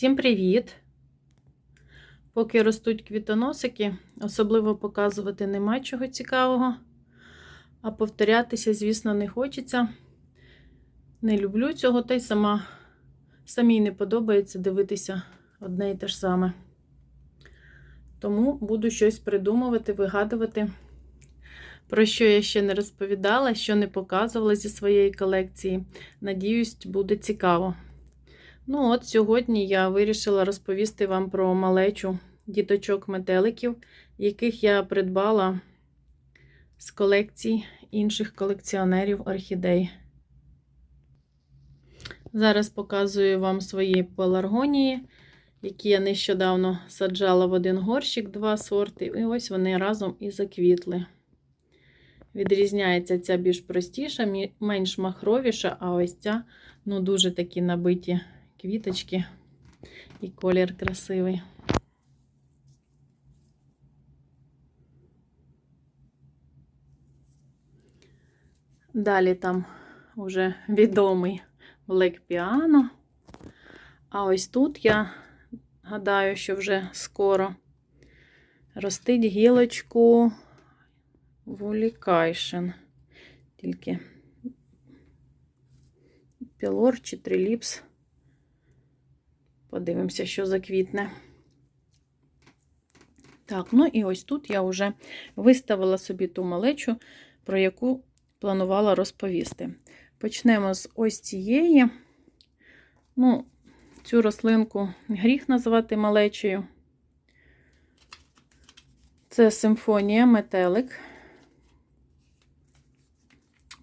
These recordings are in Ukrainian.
Всім привіт! Поки ростуть квітоносики, особливо показувати нема чого цікавого, а повторятися, звісно, не хочеться. Не люблю цього, та й сама самій не подобається дивитися одне і те ж саме. Тому буду щось придумувати, вигадувати, про що я ще не розповідала, що не показувала зі своєї колекції. Надіюсь, буде цікаво. Ну, от сьогодні я вирішила розповісти вам про малечу діточок метеликів, яких я придбала з колекцій інших колекціонерів орхідей. Зараз показую вам свої пеларгонії, які я нещодавно саджала в один горщик, два сорти, і ось вони разом і заквітли. Відрізняється ця більш простіша, менш махровіша, а ось ця ну, дуже такі набиті квіточки і колір красивий. Далі там вже відомий Black Piano. А ось тут я гадаю, що вже скоро ростить гілочку Вулікайшен. Тільки пілор чи триліпс. Подивимося, що заквітне. Так, ну і ось тут я вже виставила собі ту малечу, про яку планувала розповісти. Почнемо з ось цієї. Ну, цю рослинку гріх називати малечею. Це симфонія метелик.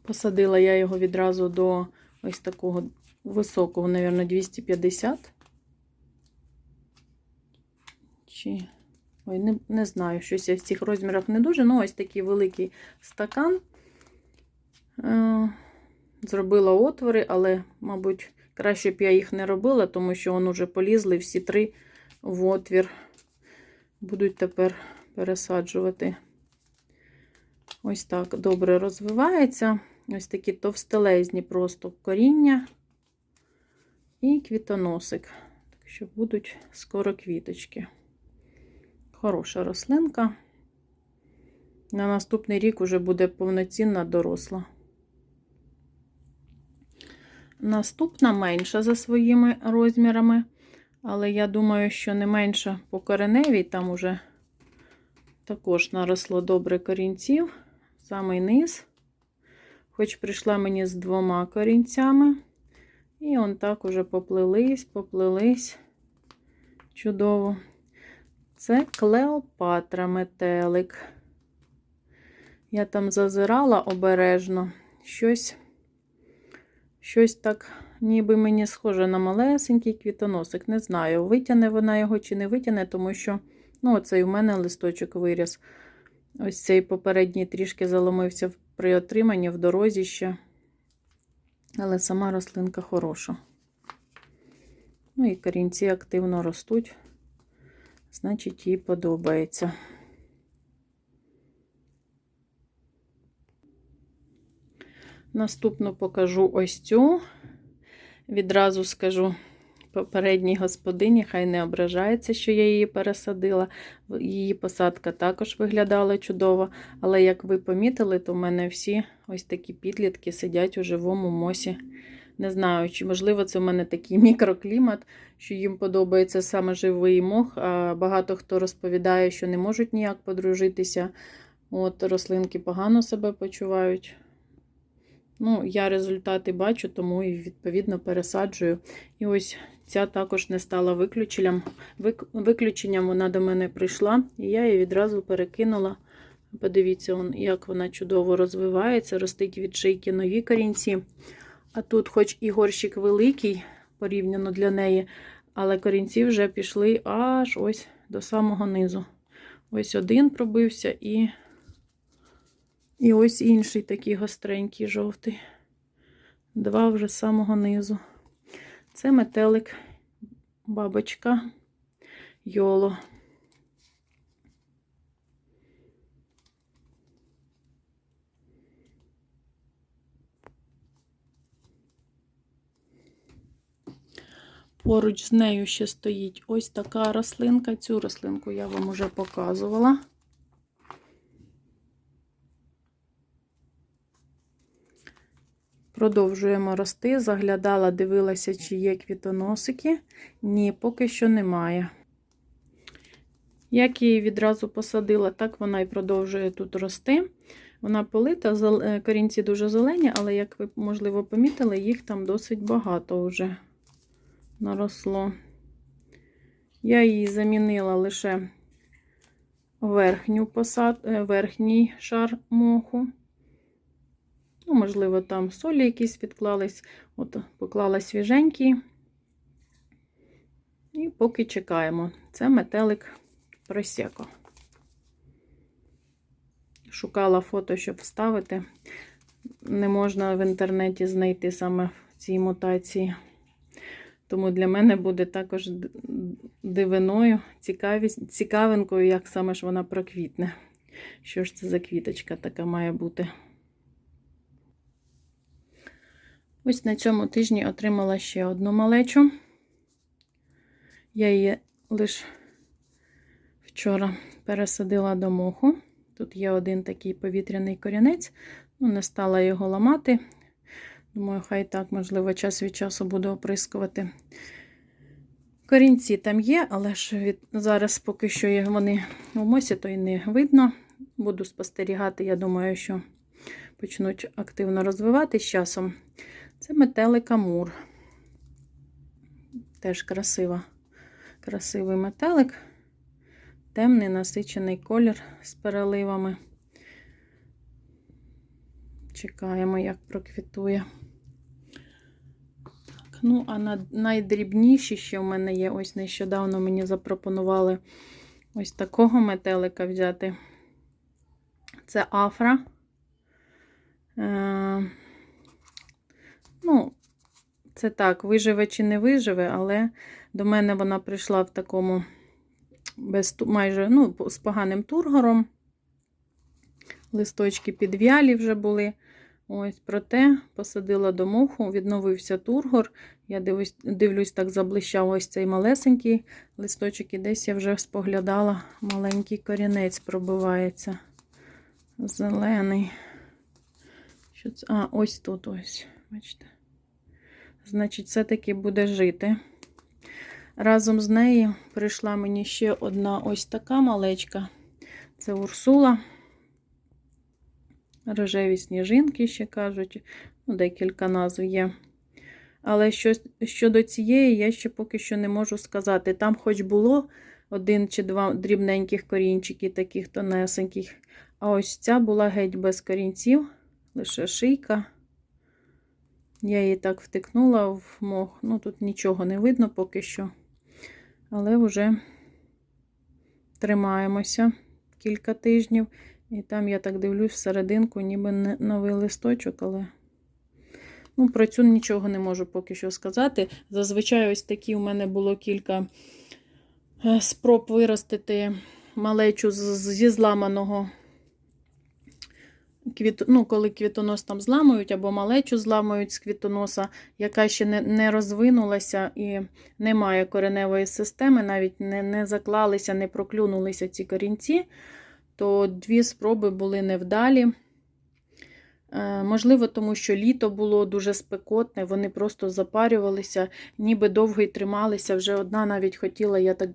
Посадила я його відразу до ось такого високого, мабуть, 250. Чи... Ой, не, не знаю, щось я в цих розмірах не дуже. Ну, ось такий великий стакан. Е, Зробила отвори, але, мабуть, краще б я їх не робила, тому що вони вже полізли всі три в отвір. Будуть тепер пересаджувати. Ось так добре розвивається. Ось такі товстелезні просто коріння і квітоносик. Так що будуть скоро квіточки. Хороша рослинка. На наступний рік уже буде повноцінна доросла. Наступна менша за своїми розмірами, але я думаю, що не менша по кореневій, там уже також наросло добре корінців, самий низ. Хоч прийшла мені з двома корінцями. І он так уже поплились, поплились. Чудово. Це Клеопатра метелик. Я там зазирала обережно. Щось, щось так, ніби мені схоже на малесенький квітоносик. Не знаю, витягне вона його чи не витягне, тому що, ну, оцей у мене листочок виріс. Ось цей попередній трішки заломився при отриманні в дорозі ще. Але сама рослинка хороша. Ну і корінці активно ростуть, значить, їй подобається. Наступну покажу ось цю. Відразу скажу попередній господині, хай не ображається, що я її пересадила. Її посадка також виглядала чудово. Але, як ви помітили, то в мене всі ось такі підлітки сидять у живому мосі. Не знаю, чи, можливо, це в мене такий мікроклімат, що їм подобається саме живий мох. Багато хто розповідає, що не можуть ніяк подружитися. От Рослинки погано себе почувають. Ну, я результати бачу, тому і відповідно пересаджую. І ось ця також не стала виключенням. Виключенням вона до мене прийшла, і я її відразу перекинула. Подивіться, як вона чудово розвивається, ростить від шийки нові корінці. А тут, хоч і горщик великий, порівняно для неї, але корінці вже пішли аж ось до самого низу. Ось один пробився і. І ось інший такий гостренький жовтий. Два вже з самого низу. Це метелик, бабочка, йоло. Поруч з нею ще стоїть ось така рослинка. Цю рослинку я вам уже показувала. Продовжуємо рости. Заглядала, дивилася, чи є квітоносики. Ні, поки що немає. Як її відразу посадила, так вона і продовжує тут рости. Вона полита, е, корінці дуже зелені, але, як ви, можливо, помітили, їх там досить багато вже наросло. Я її замінила лише верхню посад... е, верхній шар моху. Ну, можливо, там солі якісь відклались, от поклала свіженький. І поки чекаємо. Це метелик просеко. Шукала фото, щоб вставити. Не можна в інтернеті знайти саме в цій мутації. Тому для мене буде також дивиною, цікавинкою, як саме ж вона проквітне. Що ж це за квіточка така має бути? Ось на цьому тижні отримала ще одну малечу. Я її лише вчора пересадила до моху. Тут є один такий повітряний корінець, ну, не стала його ламати. Думаю, хай так, можливо, час від часу буду оприскувати. Корінці там є, але ж від... зараз поки що вони в мосі, то й не видно. Буду спостерігати, я думаю, що почнуть активно розвиватись з часом. Це метелик Амур. Теж красива. красивий метелик. Темний насичений колір з переливами. Чекаємо, як проквітує. Ну, а на, найдрібніші ще в мене є. Ось нещодавно мені запропонували ось такого метелика взяти. Це афра. Е, ну, це так, виживе чи не виживе, але до мене вона прийшла в такому без майже ну, з поганим тургором. Листочки підв'ялі вже були. Ось, проте посадила до моху, відновився тургор. Я дивлюсь, дивлюсь, так заблищав ось цей малесенький листочок, і десь я вже споглядала, маленький корінець пробивається. Зелений. Що це? А, ось тут ось. Бачите. Значить, все-таки буде жити. Разом з нею прийшла мені ще одна ось така малечка. Це Урсула. Рожеві сніжинки ще кажуть, ну, декілька назв є. Але щось, щодо цієї, я ще поки що не можу сказати. Там хоч було один чи два дрібненьких корінчики, таких тонесеньких. А ось ця була геть без корінців, лише шийка. Я її так втикнула в мох. Ну, тут нічого не видно поки що. Але вже тримаємося кілька тижнів. І там, я так дивлюсь, всерединку, ніби не новий листочок, але ну, про цю нічого не можу поки що сказати. Зазвичай, ось такі у мене було кілька е, спроб виростити малечу зі зламаного квіт... ну, коли квітонос там зламують, або малечу зламують з квітоноса, яка ще не, не розвинулася і не має кореневої системи, навіть не, не заклалися, не проклюнулися ці корінці, то дві спроби були невдалі. Е, Можливо, тому що літо було дуже спекотне, вони просто запарювалися, ніби довго й трималися. Вже одна навіть хотіла, я так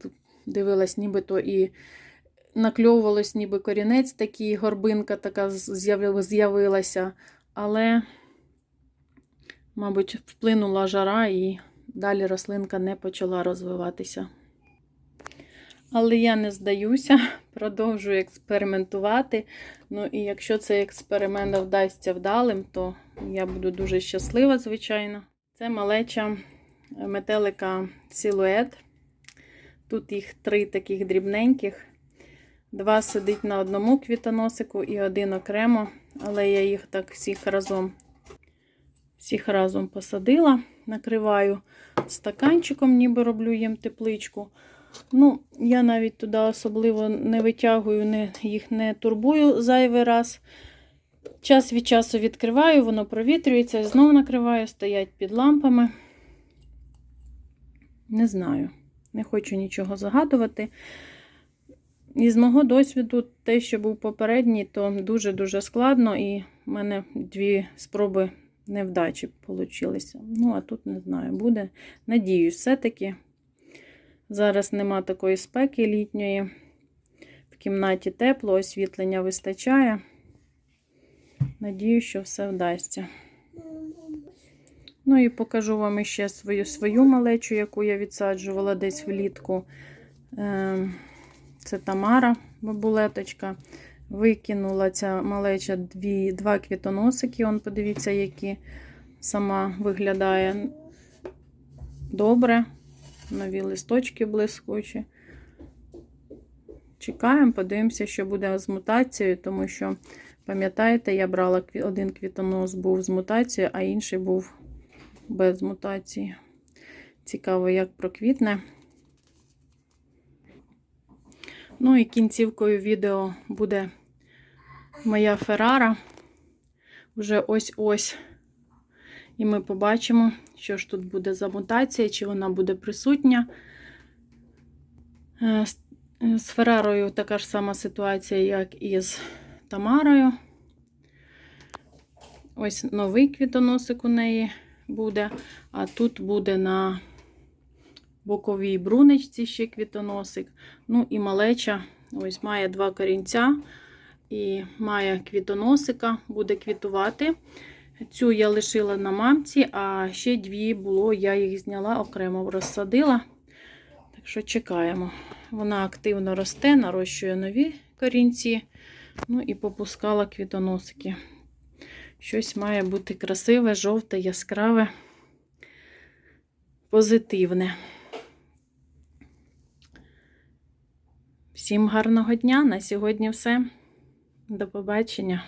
дивилась, нібито і накльовувалось, ніби корінець такий, горбинка така з'явилася, але, мабуть, вплинула жара і далі рослинка не почала розвиватися. Але я не здаюся, продовжую експериментувати. Ну і якщо цей експеримент вдасться вдалим, то я буду дуже щаслива, звичайно. Це малеча метелика силует. Тут їх три таких дрібненьких. Два сидить на одному квітоносику і один окремо, але я їх так всіх разом всіх разом посадила, накриваю стаканчиком, ніби роблю їм тепличку. Ну, я навіть туди особливо не витягую, не, їх не турбую зайвий раз. Час від часу відкриваю, воно провітрюється, знову накриваю, стоять під лампами. Не знаю. Не хочу нічого загадувати. Із мого досвіду, те, що був попередній, то дуже-дуже складно, і в мене дві спроби невдачі вийшли. Ну, а тут не знаю, буде. Надіюсь, все-таки. Зараз нема такої спеки літньої. В кімнаті тепло, освітлення вистачає. Надіюсь, що все вдасться. Ну і покажу вам ще свою свою малечу, яку я відсаджувала десь влітку. Ем, Це Тамара, бабулеточка. Викинула ця малеча дві, два квітоносики. Он, подивіться, які сама виглядає добре. Нові листочки блискучі. Чекаємо, подивимося, що буде з мутацією, тому що, пам'ятаєте, я брала один квітонос був з мутацією, а інший був без мутації. Цікаво, як проквітне. Ну і кінцівкою відео буде моя Феррара. Уже ось-ось. І ми побачимо, що ж тут буде за мутація, чи вона буде присутня. Е, е, З Феррарою така ж сама ситуація, як і з Тамарою. Ось новий квітоносик у неї буде, а тут буде на боковій бруничці ще квітоносик. Ну і малеча ось має два корінця і має квітоносика, буде квітувати. Цю я лишила на мамці, а ще дві було, я їх зняла, окремо розсадила. Так що чекаємо. Вона активно росте, нарощує нові корінці. Ну і попускала квітоносики. Щось має бути красиве, жовте, яскраве, позитивне. Всім гарного дня! На сьогодні все. До побачення!